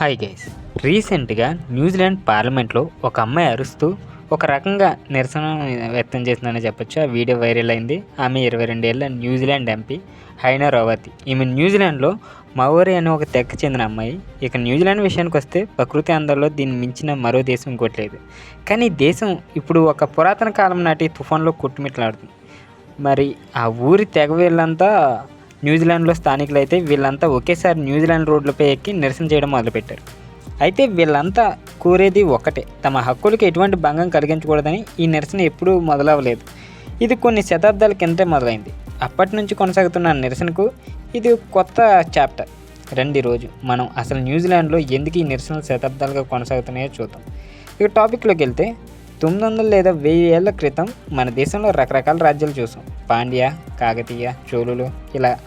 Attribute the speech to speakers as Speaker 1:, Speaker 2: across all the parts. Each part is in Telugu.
Speaker 1: Hi guys. రీసెంట్గా న్యూజిలాండ్ పార్లమెంట్లో ఒక అమ్మాయి అరుస్తూ ఒక రకంగా నిరసన వ్యక్తం చేసిందని చెప్పొచ్చు. ఆ వీడియో వైరల్ అయింది. ఆమె ఇరవై రెండేళ్ళ న్యూజిలాండ్ ఎంపీ హైనా రావతి. ఈమె న్యూజిలాండ్లో మవోరి అనే ఒక తెగకు చెందిన అమ్మాయి. ఇక న్యూజిలాండ్ విషయానికి వస్తే ప్రకృతి అందాల్లో దీన్ని మించిన మరో దేశం ఇంకోటి లేదు. కానీ దేశం ఇప్పుడు ఒక పురాతన కాలం నాటి తుఫాన్లో కొట్టుమిట్లాడుతుంది. మరి ఆ ఊరి తెగ వీళ్ళంతా న్యూజిలాండ్లో స్థానికులు అయితే వీళ్ళంతా ఒకేసారి న్యూజిలాండ్ రోడ్లపై ఎక్కి నిరసన చేయడం మొదలుపెట్టారు. అయితే వీళ్ళంతా కోరేది ఒకటే తమ హక్కులకు ఎటువంటి భంగం కలిగించకూడదని ఈ నిరసన ఎప్పుడూ మొదలవ్వలేదు. ఇది కొన్ని శతాబ్దాల కిందటే మొదలైంది. అప్పటి నుంచి కొనసాగుతున్న నిరసనకు ఇది కొత్త చాప్టర్. రండి రోజు మనం అసలు న్యూజిలాండ్లో ఎందుకు ఈ నిరసనలు శతాబ్దాలుగా కొనసాగుతున్నాయో చూద్దాం. ఇక టాపిక్లోకి వెళ్తే తొమ్మిది వందలు లేదా వెయ్యి ఏళ్ళ క్రితం మన దేశంలో రకరకాల రాజ్యాలు చూసాం. పాండ్య కాకతీయ చోళులు ఇలా.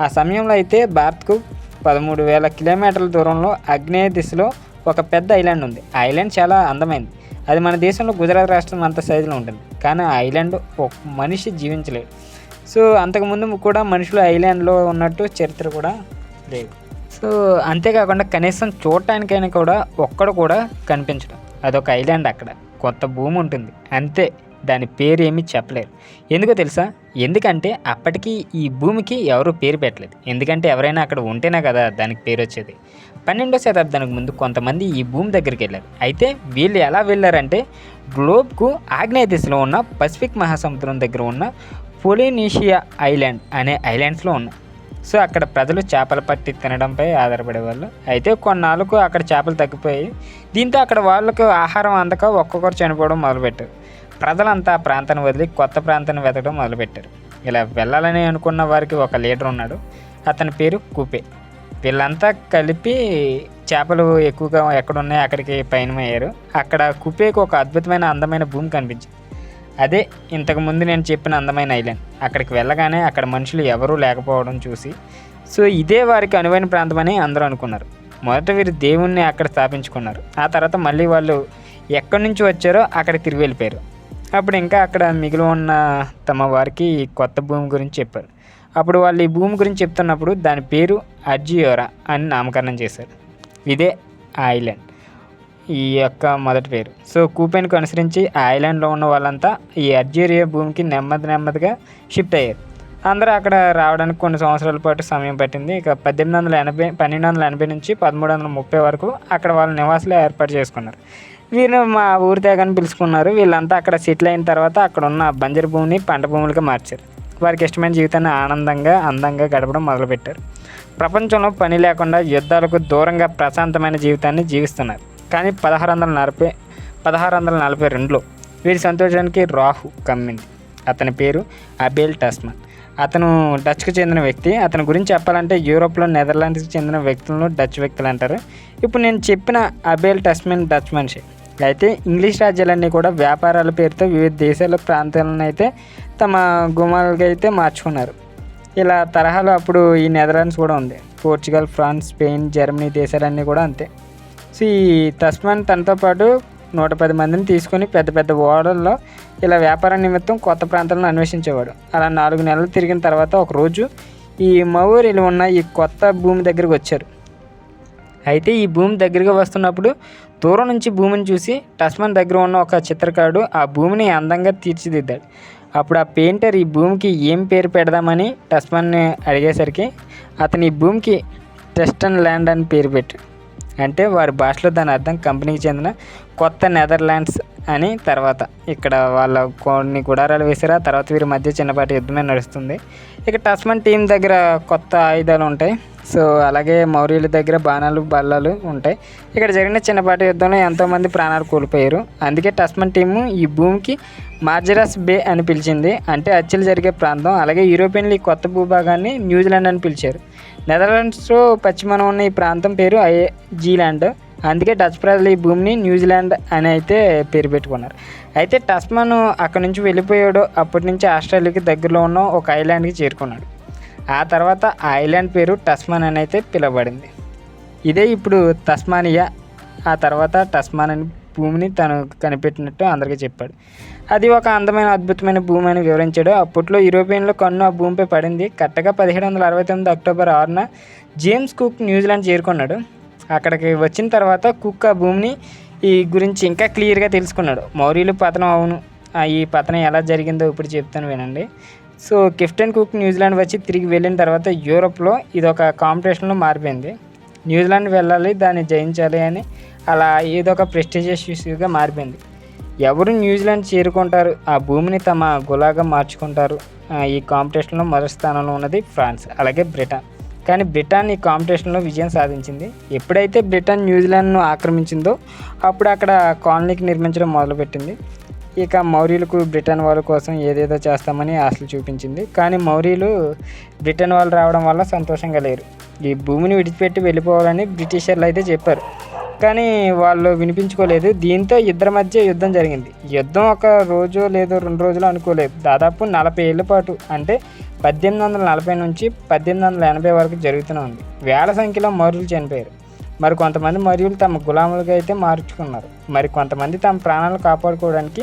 Speaker 1: ఆ సమయంలో అయితే భారత్కు పదమూడు వేల కిలోమీటర్ల దూరంలో ఆగ్నేయ దిశలో ఒక పెద్ద ఐలాండ్ ఉంది. ఆ ఐలాండ్ చాలా అందమైంది. అది మన దేశంలో గుజరాత్ రాష్ట్రం అంత సైజులో ఉంటుంది. కానీ ఆ ఐలాండ్ ఒక మనిషి జీవించలేడు సో అంతకుముందు కూడా మనుషులు ఐలాండ్లో ఉన్నట్టు చరిత్ర కూడా లేదు. సో అంతేకాకుండా కనీసం చూడటానికైనా కూడా ఒక్కడు కూడా కనిపించడం. అదొక ఐలాండ్ అక్కడ. కొత్త భూమి ఉంటుంది. అంతే దాని పేరు ఏమీ చెప్పలేరు ఎందుకో తెలుసా? ఎందుకంటే అప్పటికి ఈ భూమికి ఎవరు పేరు పెట్టలేదు. ఎందుకంటే ఎవరైనా అక్కడ ఉంటేనే కదా దానికి పేరు వచ్చేది. పన్నెండో శతాబ్దానికి ముందు కొంతమంది ఈ భూమి దగ్గరికి వెళ్ళారు. అయితే వీళ్ళు ఎలా వెళ్ళారంటే గ్లోబ్కు ఆగ్నేయ దిశలో ఉన్న పసిఫిక్ మహాసముద్రం దగ్గర ఉన్న పొలినీషియా ఐలాండ్ అనే ఐలాండ్స్లో ఉన్నాయి సో అక్కడ ప్రజలు చేపలు పట్టి తినడంపై ఆధారపడేవాళ్ళు. అయితే కొన్నాళ్ళకు అక్కడ చేపలు తగ్గిపోయి దీంతో అక్కడ వాళ్ళకు ఆహారం అందక ఒక్కొక్కరు చనిపోవడం మొదలుపెట్టారు. ప్రజలంతా ఆ ప్రాంతాన్ని వదిలి కొత్త ప్రాంతాన్ని వెతకడం మొదలుపెట్టారు. ఇలా వెళ్ళాలని అనుకున్న వారికి ఒక లీడర్ ఉన్నాడు అతని పేరు కుపే. వీళ్ళంతా కలిపి చేపలు ఎక్కువగా ఎక్కడున్నాయో అక్కడికి పయనమయ్యారు. అక్కడ కుపేకు ఒక అద్భుతమైన అందమైన భూమి కనిపించింది. అదే ఇంతకుముందు నేను చెప్పిన అందమైన ఐలాండ్. అక్కడికి వెళ్ళగానే అక్కడ మనుషులు ఎవరూ లేకపోవడం చూసి సో ఇదే వారికి అనువైన ప్రాంతం అని అందరూ అనుకున్నారు. మొదట వీరు దేవుణ్ణి అక్కడ స్థాపించుకున్నారు. ఆ తర్వాత మళ్ళీ వాళ్ళు ఎక్కడి నుంచి వచ్చారో అక్కడికి తిరిగి వెళ్ళిపోయారు. అప్పుడు ఇంకా అక్కడ మిగిలి ఉన్న తమ వారికి కొత్త భూమి గురించి చెప్పారు. అప్పుడు వాళ్ళు ఈ భూమి గురించి చెప్తున్నప్పుడు దాని పేరు అర్జియోరా అని నామకరణం చేశారు. ఇదే ఐలాండ్. ఈ యొక్క మొదటి పేరు. సో కూపెన్కు అనుసరించి ఐలాండ్లో ఉన్న వాళ్ళంతా ఈ అర్జీరియా భూమికి నెమ్మది నెమ్మదిగా షిఫ్ట్ అయ్యారు. అందరూ అక్కడ రావడానికి కొన్ని సంవత్సరాల పాటు సమయం పట్టింది. ఇక పద్దెనిమిది వందల ఎనభై పన్నెండు వందల ఎనభై నుంచి పదమూడు వందల ముప్పై వరకు అక్కడ వాళ్ళ నివాసాలు ఏర్పాటు చేసుకున్నారు. వీరు మా ఊరి తేగని పిలుచుకున్నారు. వీళ్ళంతా అక్కడ సెటిల్ అయిన తర్వాత అక్కడ ఉన్న బంజరు భూమిని పంట భూములుగా మార్చారు. వారికి ఇష్టమైన జీవితాన్ని ఆనందంగా అందంగా గడపడం మొదలుపెట్టారు. ప్రపంచంలో పని లేకుండా యుద్ధాలకు దూరంగా ప్రశాంతమైన జీవితాన్ని జీవిస్తున్నారు. కానీ పదహారు వందల నలభై పదహారు వందల నలభై రెండులో వీరి సంతోషానికి రాహు కమ్మింది. అతని పేరు అబేల్ టస్మన్ అతను డచ్కు చెందిన వ్యక్తి. అతని గురించి చెప్పాలంటే యూరోప్లో నెదర్లాండ్స్కి చెందిన వ్యక్తులను డచ్ వ్యక్తులు అంటారు. ఇప్పుడు నేను చెప్పిన అబేల్ టస్మన్ డచ్ మనిషి. అయితే ఇంగ్లీష్ రాజ్యాలన్నీ కూడా వ్యాపారాల పేరుతో వివిధ దేశాల ప్రాంతాలను అయితే తమ గుమాలుగా అయితే మార్చుకున్నారు. ఇలా తరహాలో అప్పుడు ఈ నెదర్లాండ్స్ కూడా ఉంది. పోర్చుగల్ ఫ్రాన్స్ స్పెయిన్ జర్మనీ దేశాలన్నీ కూడా అంతే. సో ఈ తస్మాన్ తనతో పాటు నూట పది మందిని తీసుకొని పెద్ద పెద్ద ఓడల్లో ఇలా వ్యాపార నిమిత్తం కొత్త ప్రాంతాలను అన్వేషించేవాడు. అలా నాలుగు నెలలు తిరిగిన తర్వాత ఒకరోజు ఈ మౌర్యులు ఉన్న ఈ కొత్త భూమి దగ్గరికి వచ్చారు. అయితే ఈ భూమి దగ్గరగా వస్తున్నప్పుడు దూరం నుంచి భూమిని చూసి టస్మన్ దగ్గర ఉన్న ఒక చిత్రకారుడు ఆ భూమిని అందంగా తీర్చిదిద్దాడు. అప్పుడు ఆ పెయింటర్ ఈ భూమికి ఏం పేరు పెడదామని టస్మన్ని అడిగేసరికి అతని ఈ భూమికి టెస్టన్ ల్యాండ్ అని పేరు పెట్టాడు. అంటే వారి భాషలో దాని అర్థం కంపెనీకి చెందిన కొత్త నెదర్లాండ్స్ అని తర్వాత ఇక్కడ వాళ్ళ కొన్ని గుడారాలు వేసారు ఆ తర్వాత వీరి మధ్య చిన్నపాటి యుద్ధమే నడుస్తుంది. ఇక టస్మన్ టీం దగ్గర కొత్త ఆయుధాలు ఉంటాయి. సో అలాగే మౌర్యుల దగ్గర బాణాలు బల్లాలు ఉంటాయి. ఇక్కడ జరిగిన చిన్నపాటి యుద్ధంలో ఎంతోమంది ప్రాణాలు కోల్పోయారు. అందుకే టస్మన్ టీము ఈ భూమికి మార్జరస్ బే అని పిలిచింది. అంటే అచ్చలు జరిగే ప్రాంతం. అలాగే యూరోపియన్లు ఈ కొత్త భూభాగాన్ని న్యూజిలాండ్ అని పిలిచారు. నెదర్లాండ్స్లో పశ్చిమాన ఉన్న ఈ ప్రాంతం పేరు ఐ జీలాండ్ అందుకే డచ్ ప్రజలు ఈ భూమిని న్యూజిలాండ్ అని అయితే పేరు పెట్టుకున్నారు. అయితే టస్మన్ అక్కడి నుంచి వెళ్ళిపోయాడు. అప్పటి నుంచి ఆస్ట్రేలియాకి దగ్గరలో ఉన్న ఒక ఐలాండ్కి చేరుకున్నాడు. ఆ తర్వాత ఆ ఐలాండ్ పేరు టస్మాన్ అని అయితే పిలువబడింది. ఇదే ఇప్పుడు తస్మానియా. ఆ తర్వాత టస్మాన్ అని భూమిని తను కనిపెట్టినట్టు అందరికీ చెప్పాడు. అది ఒక అందమైన అద్భుతమైన భూమి అని వివరించాడు. అప్పట్లో యూరోపియన్లో కన్ను ఆ భూమిపై పడింది. కరెక్ట్గా పదిహేడు వందల అరవై తొమ్మిది అక్టోబర్ ఆరున జేమ్స్ కుక్ న్యూజిలాండ్ చేరుకున్నాడు. అక్కడికి వచ్చిన తర్వాత కుక్ ఆ భూమిని ఈ గురించి ఇంకా క్లియర్గా తెలుసుకున్నాడు. మౌర్యులు పతనం అవును. ఆ, ఈ పతనం ఎలా జరిగిందో ఇప్పుడు చెప్తాను వినండి. సో కెప్టెన్ కుక్ న్యూజిలాండ్ వచ్చి తిరిగి వెళ్ళిన తర్వాత యూరోప్లో ఇది ఒక కాంపిటీషన్లో మారిపోయింది. న్యూజిలాండ్ వెళ్ళాలి దాన్ని జయించాలి అని అలా ఏదో ఒక ప్రెస్టీజియస్ ఇష్యూగా మారిపోయింది. ఎవరు న్యూజిలాండ్ చేరుకుంటారు? ఆ భూమిని తమ గులాగా మార్చుకుంటారు. ఈ కాంపిటీషన్లో మొదటి స్థానంలో ఉన్నది ఫ్రాన్స్ అలాగే బ్రిటన్. కానీ బ్రిటన్ ఈ కాంపిటీషన్లో విజయం సాధించింది. ఎప్పుడైతే బ్రిటన్ న్యూజిలాండ్ను ఆక్రమించిందో అప్పుడు అక్కడ కాలనీకి నిర్మించడం మొదలుపెట్టింది. ఇక మౌర్యులకు బ్రిటన్ వాళ్ళ కోసం ఏదేదో చేస్తామని ఆశలు చూపించింది. కానీ మౌర్యులు బ్రిటన్ వాళ్ళు రావడం వల్ల సంతోషంగా లేరు. ఈ భూమిని విడిచిపెట్టి వెళ్ళిపోవాలని బ్రిటిషర్లు అయితే చెప్పారు. కానీ వాళ్ళు వినిపించుకోలేదు. దీంతో ఇద్దరి మధ్య యుద్ధం జరిగింది. యుద్ధం ఒక రోజు లేదో రెండు రోజులు అనుకోలేదు. దాదాపు నలభై ఏళ్ళ పాటు అంటే పద్దెనిమిది వందల నలభై నుంచి పద్దెనిమిది వందల ఎనభై వరకు జరుగుతూనే ఉంది. వేల సంఖ్యలో మౌర్యులు చనిపోయారు. మరి కొంతమంది మౌర్యులు తమ గులాములుగా అయితే మార్చుకున్నారు. మరి కొంతమంది తమ ప్రాణాలు కాపాడుకోవడానికి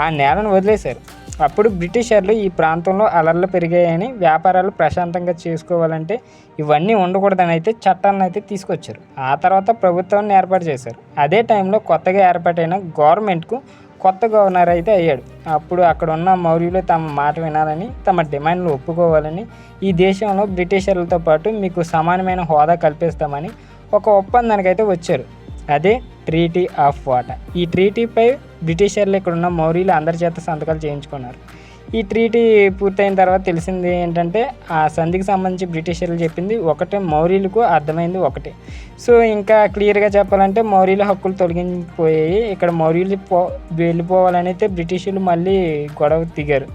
Speaker 1: ఆ నేలను వదిలేశారు. అప్పుడు బ్రిటిషర్లు ఈ ప్రాంతంలో అలర్లు పెరిగాయని వ్యాపారాలు ప్రశాంతంగా చేసుకోవాలంటే ఇవన్నీ ఉండకూడదని అయితే చట్టాలను అయితే తీసుకొచ్చారు. ఆ తర్వాత ప్రభుత్వాన్ని ఏర్పాటు చేశారు. అదే టైంలో కొత్తగా ఏర్పాటైన గవర్నమెంట్కు కొత్త గవర్నర్ అయితే అయ్యాడు. అప్పుడు అక్కడ ఉన్న మౌర్యులు తమ మాట వినాలని తమ డిమాండ్లు ఒప్పుకోవాలని ఈ దేశంలో బ్రిటిషర్లతో పాటు మీకు సమానమైన హోదా కల్పిస్తామని ఒక ఒప్పందానికైతే వచ్చారు. అదే ట్రీటీ ఆఫ్ వాటా ఈ ట్రీటీపై బ్రిటిషర్లు ఇక్కడ ఉన్న మౌర్యులు అందరి చేత సంతకాలు చేయించుకున్నారు. ఈ ట్రీటీ పూర్తయిన తర్వాత తెలిసింది ఏంటంటే ఆ సంధికి సంబంధించి బ్రిటిషర్లు చెప్పింది ఒకటే మౌర్యులకు అర్థమైంది ఒకటే. సో ఇంకా క్లియర్గా చెప్పాలంటే మౌర్యుల హక్కులు తొలగిపోయాయి ఇక్కడ మౌర్యులు పో వెళ్ళిపోవాలని అయితే బ్రిటిషులు మళ్ళీ గొడవ దిగారు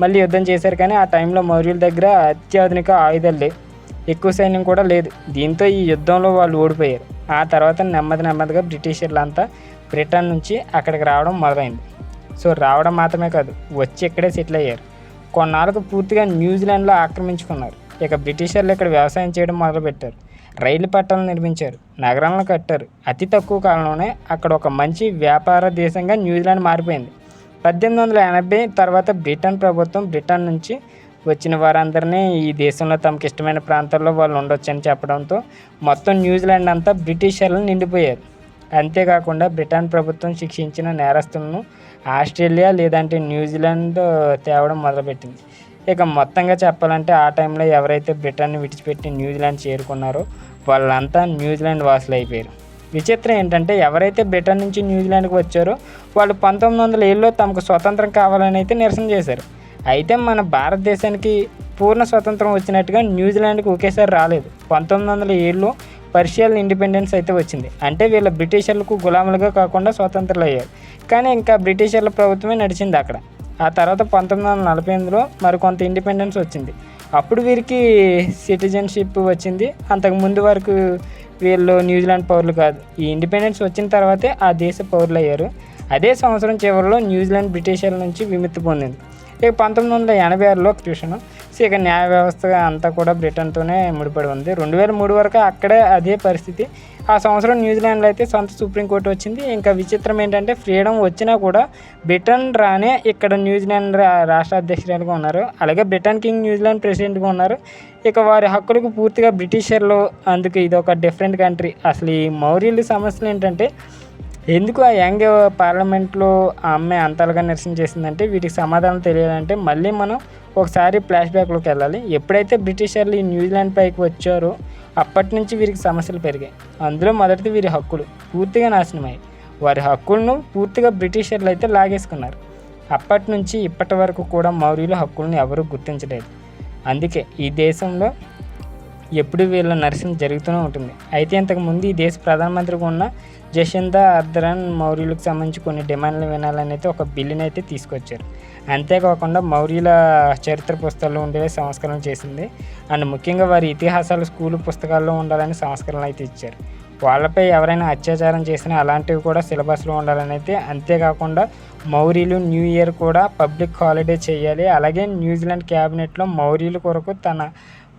Speaker 1: మళ్ళీ యుద్ధం చేశారు కానీ ఆ టైంలో మౌర్యుల దగ్గర అత్యాధునిక ఆయుధాలు లేవు. ఎక్కువ సైన్యం కూడా లేదు. దీంతో ఈ యుద్ధంలో వాళ్ళు ఓడిపోయారు. ఆ తర్వాత నెమ్మది నెమ్మదిగా బ్రిటిషర్లు అంతా బ్రిటన్ నుంచి అక్కడికి రావడం మొదలైంది. సో రావడం మాత్రమే కాదు వచ్చి ఇక్కడే సెటిల్ అయ్యారు. కొన్నాళ్ళకు పూర్తిగా న్యూజిలాండ్లో ఆక్రమించుకున్నారు. ఇక బ్రిటిషర్లు ఇక్కడ వ్యవసాయం చేయడం మొదలుపెట్టారు. రైలు పట్టాలను నిర్మించారు నగరాలను కట్టారు. అతి తక్కువ కాలంలోనే అక్కడ ఒక మంచి వ్యాపార దేశంగా న్యూజిలాండ్ మారిపోయింది. పద్దెనిమిది వందల ఎనభై తర్వాత బ్రిటన్ ప్రభుత్వం బ్రిటన్ నుంచి వచ్చిన వారందరినీ ఈ దేశంలో తమకు ఇష్టమైన ప్రాంతాల్లో వాళ్ళు ఉండొచ్చని చెప్పడంతో మొత్తం న్యూజిలాండ్ అంతా బ్రిటిషర్లు నిండిపోయారు. అంతేకాకుండా బ్రిటన్ ప్రభుత్వం శిక్షించిన నేరస్తులను ఆస్ట్రేలియా లేదంటే న్యూజిలాండ్ తేవడం మొదలుపెట్టింది. ఇక మొత్తంగా చెప్పాలంటే ఆ టైంలో ఎవరైతే బ్రిటన్ విడిచిపెట్టి న్యూజిలాండ్ చేరుకున్నారో వాళ్ళంతా న్యూజిలాండ్ వాసులు అయిపోయారు. విచిత్రం ఏంటంటే ఎవరైతే బ్రిటన్ నుంచి న్యూజిలాండ్కి వచ్చారో వాళ్ళు పంతొమ్మిది వందల ఏళ్ళలో తమకు స్వతంత్రం కావాలని అయితే నిరసన చేశారు. అయితే మన భారతదేశానికి పూర్ణ స్వతంత్రం వచ్చినట్టుగా న్యూజిలాండ్కి ఒకేసారి రాలేదు. పంతొమ్మిది వందల ఏడులో పర్షియల్ ఇండిపెండెన్స్ అయితే వచ్చింది. అంటే వీళ్ళ బ్రిటిషర్లకు గులాములుగా కాకుండా స్వతంత్రులు అయ్యారు కానీ ఇంకా బ్రిటిషర్ల ప్రభుత్వమే నడిచింది అక్కడ. ఆ తర్వాత పంతొమ్మిది వందల నలభై ఎనిమిదిలో మరికొంత ఇండిపెండెన్స్ వచ్చింది. అప్పుడు వీరికి సిటిజన్షిప్ వచ్చింది. అంతకు ముందు వరకు వీళ్ళు న్యూజిలాండ్ పౌరులు కాదు. ఈ ఇండిపెండెన్స్ వచ్చిన తర్వాతే ఆ దేశ పౌరులు అయ్యారు అదే సంవత్సరం చివరిలో న్యూజిలాండ్ బ్రిటిషర్ల నుంచి విముక్తి పొందింది. ఇక పంతొమ్మిది వందల ఎనభై ఆరులో ట్యూషన్. సో ఇక న్యాయ వ్యవస్థ అంతా కూడా బ్రిటన్తోనే ముడిపడి ఉంది. రెండు వేల మూడు వరకు అక్కడే అదే పరిస్థితి. ఆ సంవత్సరం న్యూజిలాండ్లో అయితే సొంత సుప్రీంకోర్టు వచ్చింది. ఇంకా విచిత్రం ఏంటంటే ఫ్రీడమ్ వచ్చినా కూడా బ్రిటన్ రానే ఇక్కడ న్యూజిలాండ్ రా- రాష్ట్ర అధ్యక్షురాలుగా ఉన్నారు. అలాగే బ్రిటన్ కింగ్ న్యూజిలాండ్ ప్రెసిడెంట్గా ఉన్నారు. ఇక వారి హక్కులకు పూర్తిగా బ్రిటిషర్లు అందుకు ఇది ఒక డిఫరెంట్ కంట్రీ. అసలు ఈ మౌర్యుల సమస్యలు ఏంటంటే ఎందుకు ఆ యంగ్ పార్లమెంట్లో ఆ అమ్మాయి అంతలుగా నిరసన చేసిందంటే వీటికి సమాధానం తెలియాలంటే మళ్ళీ మనం ఒకసారి ఫ్లాష్ బ్యాక్లోకి వెళ్ళాలి. ఎప్పుడైతే బ్రిటిషర్లు ఈ న్యూజిలాండ్ పైకి వచ్చారో అప్పటి నుంచి వీరికి సమస్యలు పెరిగాయి. అందులో మొదటిది వీరి హక్కులు. పూర్తిగా నాశనమయ్యాయి. వారి హక్కులను పూర్తిగా బ్రిటిషర్లు అయితే లాగేసుకున్నారు. అప్పటి నుంచి ఇప్పటి వరకు కూడా మౌర్యుల హక్కులను ఎవరూ గుర్తించలేదు. అందుకే ఈ దేశంలో ఎప్పుడు వీళ్ళ నరసింహ జరుగుతూనే ఉంటుంది. అయితే ఇంతకుముందు ఈ దేశ ప్రధానమంత్రిగా ఉన్న జషిందా అర్దరాన్ మౌర్యులకు సంబంధించి కొన్ని డిమాండ్లు వినాలని అయితే ఒక బిల్లుని అయితే తీసుకొచ్చారు. అంతేకాకుండా మౌర్యుల చరిత్ర పుస్తకాల్లో ఉండే సంస్కరణ చేసింది. అండ్ ముఖ్యంగా వారి ఇతిహాసాలు స్కూల్ పుస్తకాల్లో ఉండాలని సంస్కరణలు అయితే ఇచ్చారు. వాళ్ళపై ఎవరైనా అత్యాచారం చేసినా అలాంటివి కూడా సిలబస్లో ఉండాలని అయితే అంతేకాకుండా మౌర్యులు న్యూ ఇయర్ కూడా పబ్లిక్ హాలిడే చేయాలి. అలాగే న్యూజిలాండ్ క్యాబినెట్లో మౌర్యుల కొరకు తన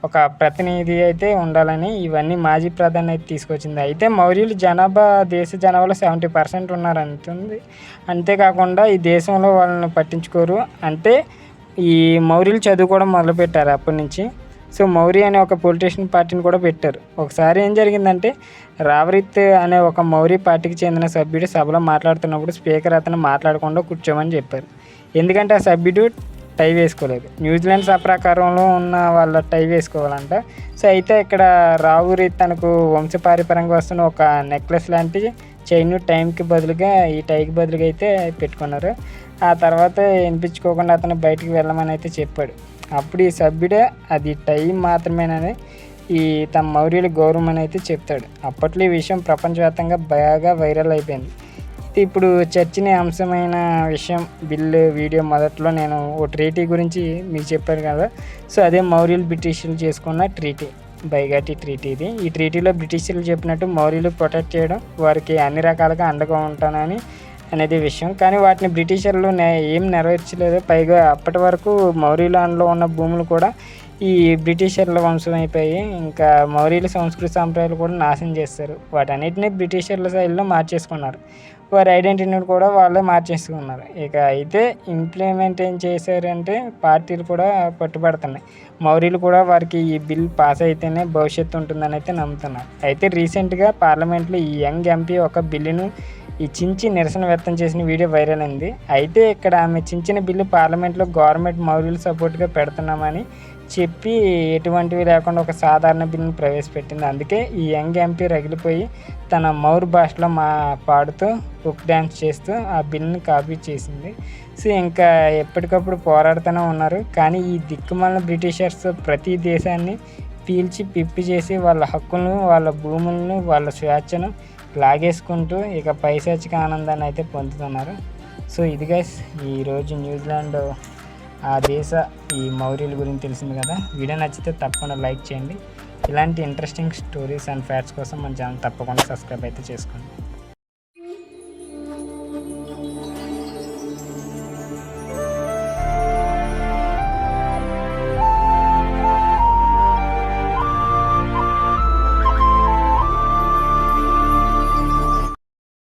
Speaker 1: ఒక ప్రతినిధి అయితే ఉండాలని ఇవన్నీ మాజీ ప్రధాని అయితే తీసుకొచ్చింది. అయితే మౌర్యులు జనాభా దేశ జనాభాలో సెవెంటీ పర్సెంట్ ఉన్నారంటుంది. అంతేకాకుండా ఈ దేశంలో వాళ్ళని పట్టించుకోరు. అంటే ఈ మౌర్యులు చదువుకోవడం మొదలుపెట్టారు అప్పటి నుంచి.
Speaker 2: సో మౌరి అనే ఒక పొలిటీషియన్ పార్టీని కూడా పెట్టారు. ఒకసారి ఏం జరిగిందంటే రావరిత్ అనే ఒక మౌరి పార్టీకి చెందిన సభ్యుడు సభలో మాట్లాడుతున్నప్పుడు స్పీకర్ అతను మాట్లాడకుండా కూర్చోమని చెప్పారు. ఎందుకంటే ఆ సభ్యుడు టై వేసుకోలేదు. న్యూజిలాండ్ ప్రకారంలో ఉన్న వాళ్ళ టై వేసుకోవాలంట. సో అయితే ఇక్కడ రావురి తనకు వంశపారిపరంగా వస్తున్న ఒక నెక్లెస్ లాంటి చైన్ టైంకి బదులుగా ఈ టైకి బదులుగా అయితే పెట్టుకున్నారు. ఆ తర్వాత వినిపించుకోకుండా అతను బయటికి వెళ్ళమని అయితే చెప్పాడు. అప్పుడు ఈ సభ్యుడే అది టై మాత్రమేనని ఈ తమ మౌర్యుల గౌరవం అని అయితే చెప్తాడు. అప్పట్లో ఈ విషయం ప్రపంచవ్యాప్తంగా బాగా వైరల్ అయిపోయింది. ఇప్పుడు చర్చని అంశమైన విషయం బిల్లు వీడియో మొదట్లో నేను ఓ ట్రీటీ గురించి మీకు చెప్పాను కదా. సో అదే మౌర్యులు బ్రిటిషులు చేసుకున్న ట్రీటీ బైగాటి ట్రీటీ ఇది. ఈ ట్రీటీలో బ్రిటిషులు చెప్పినట్టు మౌర్యులు ప్రొటెక్ట్ చేయడం వారికి అన్ని రకాలుగా అండగా ఉంటానని అనేది విషయం. కానీ వాటిని బ్రిటిషర్లు నే- ఏం నెరవేర్చలేదు. పైగా అప్పటి వరకు మౌర్యులాండ్లో ఉన్న భూములు కూడా ఈ బ్రిటిషర్ల వంశం అయిపోయి ఇంకా మౌర్యుల సంస్కృతి సాంప్రదాయాలు కూడా నాశనం చేస్తారు. వాటన్నిటిని బ్రిటిషర్ల శైలిలో మార్చేసుకున్నారు. వారి ఐడెంటిటీని కూడా వాళ్ళే మార్చేసుకున్నారు ఇక అయితే ఇంప్లిమెంట్ ఏం చేశారంటే పార్టీలు కూడా పట్టుబడుతున్నాయి. మౌర్యులు కూడా వారికి ఈ బిల్ పాస్ అయితేనే భవిష్యత్తు ఉంటుందని అయితే నమ్ముతున్నారు. అయితే రీసెంట్గా పార్లమెంట్లో ఈ యంగ్ ఎంపీ ఒక బిల్లును ఈ చించి నిరసన వ్యక్తం చేసిన వీడియో వైరల్ అయింది. అయితే ఇక్కడ ఆమె చించిన బిల్లు పార్లమెంట్లో గవర్నమెంట్ మౌర్యులు సపోర్ట్గా పెడుతున్నామని చెప్పి ఎటువంటివి లేకుండా ఒక సాధారణ బిల్లును ప్రవేశపెట్టింది. అందుకే ఈ యంగ్ ఎంపీ రగిలిపోయి తన మౌర్ భాషలో మా పాడుతూ బుక్ డ్యాన్స్ చేస్తూ ఆ బిల్లును కాపీ చేసింది. సో ఇంకా ఎప్పటికప్పుడు పోరాడుతూనే ఉన్నారు. కానీ ఈ దిక్కుమాలిన బ్రిటిషర్స్ ప్రతి దేశాన్ని పీల్చి పిప్పి చేసి వాళ్ళ హక్కులను వాళ్ళ భూములను వాళ్ళ స్వేచ్ఛను లాగేసుకుంటూ ఇక పైశాచిక ఆనందాన్ని అయితే పొందుతున్నారు. సో ఇది గైస్ ఈరోజు న్యూజిలాండ్ ఆ దేశ ఈ మౌర్యుల గురించి తెలిసింది కదా. వీడియో నచ్చితే తప్పకుండా లైక్ చేయండి. ఇలాంటి ఇంట్రెస్టింగ్ స్టోరీస్ అండ్ ఫ్యాక్ట్స్ కోసం మన ఛానల్ తప్పకుండా సబ్స్క్రైబ్ అయితే చేసుకోండి.